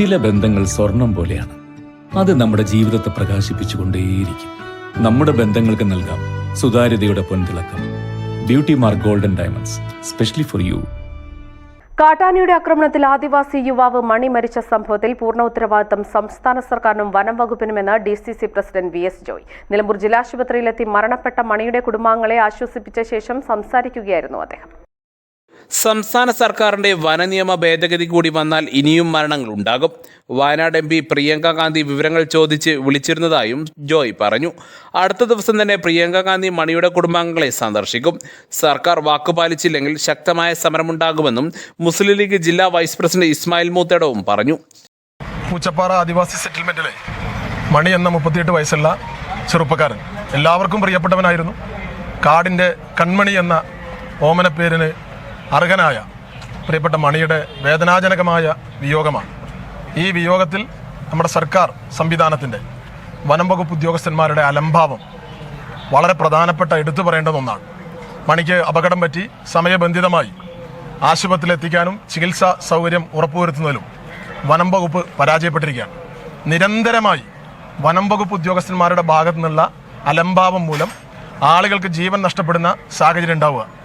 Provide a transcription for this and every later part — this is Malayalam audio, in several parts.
ചില ബന്ധങ്ങൾ സ്വർണം പോലെയാണ്. അത് നമ്മുടെ ജീവിതത്തെ പ്രകാശിപ്പിച്ചുകൊണ്ടേയിരിക്കും. നമ്മുടെ ബന്ധങ്ങൾക്ക് നൽകാം സുതാര്യതയുടെ പൊൻതിളക്കം. Beauty mark golden diamonds specially for you കാട്ടാനയുടെ ആക്രമണത്തിൽ ആദിവാസി യുവാവ് മണി മരിച്ച സംഭവത്തിൽ പൂർണ ഉത്തരവാദിത്തം സംസ്ഥാന സർക്കാരിനും വനം വകുപ്പിനുമെന്ന് D C C president V S Joy. Nilambur ജില്ലാശുപത്രിയിലെത്തി മരണപ്പെട്ട മണിയുടെ കുടുംബാംഗങ്ങളെ ആശ്വസിപ്പിച്ച ശേഷം സംസാരിക്കുകയായിരുന്നു അദ്ദേഹം. സംസ്ഥാന സർക്കാരിന്റെ വനനിയമ ഭേദഗതി കൂടി വന്നാൽ ഇനിയും മരണങ്ങൾ ഉണ്ടാകും. വയനാട് എം പി പ്രിയങ്ക ഗാന്ധി വിവരങ്ങൾ ചോദിച്ച് വിളിച്ചിരുന്നതായും ജോയ് പറഞ്ഞു. അടുത്ത ദിവസം തന്നെ പ്രിയങ്ക ഗാന്ധി മണിയുടെ കുടുംബാംഗങ്ങളെ സന്ദർശിക്കും. സർക്കാർ വാക്കുപാലിച്ചില്ലെങ്കിൽ ശക്തമായ സമരമുണ്ടാകുമെന്നും മുസ്ലിം ലീഗ് ജില്ലാ വൈസ് പ്രസിഡന്റ് ഇസ്മായിൽ മൂത്തേടവും പറഞ്ഞു. പൂച്ചപ്പാറ ആദിവാസി സെറ്റിൽമെന്റിലെ മണി എന്ന മുപ്പത്തിയെട്ട് വയസ്സുള്ള ചെറുപ്പക്കാരൻ എല്ലാവർക്കും പ്രിയപ്പെട്ടവനായിരുന്നു. കാടിന്റെ കൺമണി എന്ന ഓമന പേരിന് അർഹനായ പ്രിയപ്പെട്ട മണിയുടെ വേദനാജനകമായ വിയോഗമാണ്. ഈ വിയോഗത്തിൽ നമ്മുടെ സർക്കാർ സംവിധാനത്തിന്റെ വനം വകുപ്പ് ഉദ്യോഗസ്ഥന്മാരുടെ അലംഭാവം വളരെ പ്രധാനപ്പെട്ട എടുത്തു പറയേണ്ടുന്ന ഒന്നാണ്. മണിക്ക് അപകടം പറ്റി സമയബന്ധിതമായി ആശുപത്രിയിൽ എത്തിക്കാനും ചികിത്സാ സൗകര്യം ഉറപ്പുവരുത്തുന്നതിലും വനം വകുപ്പ് പരാജയപ്പെട്ടിരിക്കുകയാണ്. നിരന്തരമായി വനം വകുപ്പ് ഉദ്യോഗസ്ഥന്മാരുടെ ഭാഗത്തു നിന്നുള്ള അലംഭാവം മൂലം ആളുകൾക്ക് ജീവൻ നഷ്ടപ്പെടുന്ന സാഹചര്യം ഉണ്ടാവുക.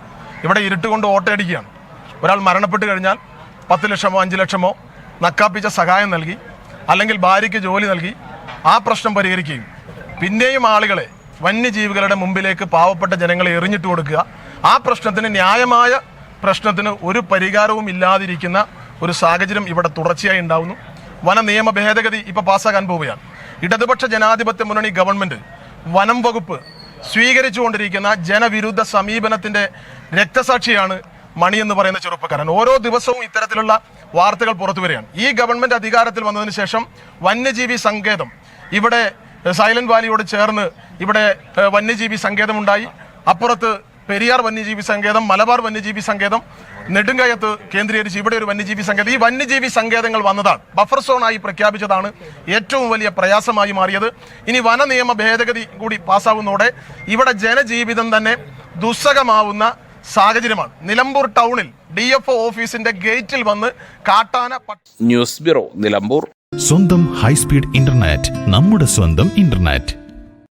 ഇവിടെ ഇരുട്ടുകൊണ്ട് ഓട്ടയടിക്കുകയാണ്. ഒരാൾ മരണപ്പെട്ട് കഴിഞ്ഞാൽ പത്ത് ലക്ഷമോ അഞ്ച് ലക്ഷമോ നക്കാപ്പിച്ച സഹായം നൽകി അല്ലെങ്കിൽ ഭാര്യയ്ക്ക് ജോലി നൽകി ആ പ്രശ്നം പരിഹരിക്കുകയും പിന്നെയും ആളുകളെ വന്യജീവികളുടെ മുമ്പിലേക്ക് പാവപ്പെട്ട ജനങ്ങളെ എറിഞ്ഞിട്ട് കൊടുക്കുക. ആ പ്രശ്നത്തിന് ന്യായമായ പ്രശ്നത്തിന് ഒരു പരിഹാരവും ഇല്ലാതിരിക്കുന്ന ഒരു സാഹചര്യം ഇവിടെ തുടർച്ചയായി ഉണ്ടാവുന്നു. വന നിയമ ഭേദഗതി ഇപ്പോൾ പാസ്സാക്കാൻ പോവുകയാണ്. ഇടതുപക്ഷ ജനാധിപത്യ മുന്നണി ഗവൺമെന്റ് വനം വകുപ്പ് സ്വീകരിച്ചുകൊണ്ടിരിക്കുന്ന ജനവിരുദ്ധ സമീപനത്തിന്റെ രക്തസാക്ഷിയാണ് മണി എന്ന് പറയുന്ന ചെറുപ്പക്കാരൻ. ഓരോ ദിവസവും ഇത്തരത്തിലുള്ള വാർത്തകൾ പുറത്തു വരികയാണ്. ഈ ഗവൺമെന്റ് അധികാരത്തിൽ വന്നതിന് ശേഷം വന്യജീവി സങ്കേതം. ഇവിടെ സൈലന്റ് വാലിയോട് ചേർന്ന് ഇവിടെ വന്യജീവി സങ്കേതമുണ്ടായി. അപ്പുറത്ത് പെരിയാർ വന്യജീവി സങ്കേതം മലബാർ വന്യജീവി സങ്കേതം നെടുങ്കയത്ത് കേന്ദ്രീകരിച്ച് ഇവിടെ ഒരു വന്യജീവി സങ്കേതം. ഈ വന്യജീവി സങ്കേതങ്ങൾ വന്നതാണ്. ബഫർ സോണായി പ്രഖ്യാപിച്ചതാണ് ഏറ്റവും വലിയ പ്രയാസമായി മാറിയത്. ഇനി വന നിയമ ഭേദഗതി കൂടി പാസ്സാവുന്നതോടെ ഇവിടെ ജനജീവിതം തന്നെ ദുസ്സഹമാവുന്ന സാഹചര്യമാണ്. നിലമ്പൂർ ടൗണിൽ ഡി എഫ് ഓഫീസിന്റെ ഗേറ്റിൽ വന്ന് കാട്ടാന ന്യൂസ് ബ്യൂറോ നിലമ്പൂർ. സ്വന്തം ഹൈസ്പീഡ് ഇന്റർനെറ്റ് നമ്മുടെ സ്വന്തം ഇന്റർനെറ്റ്.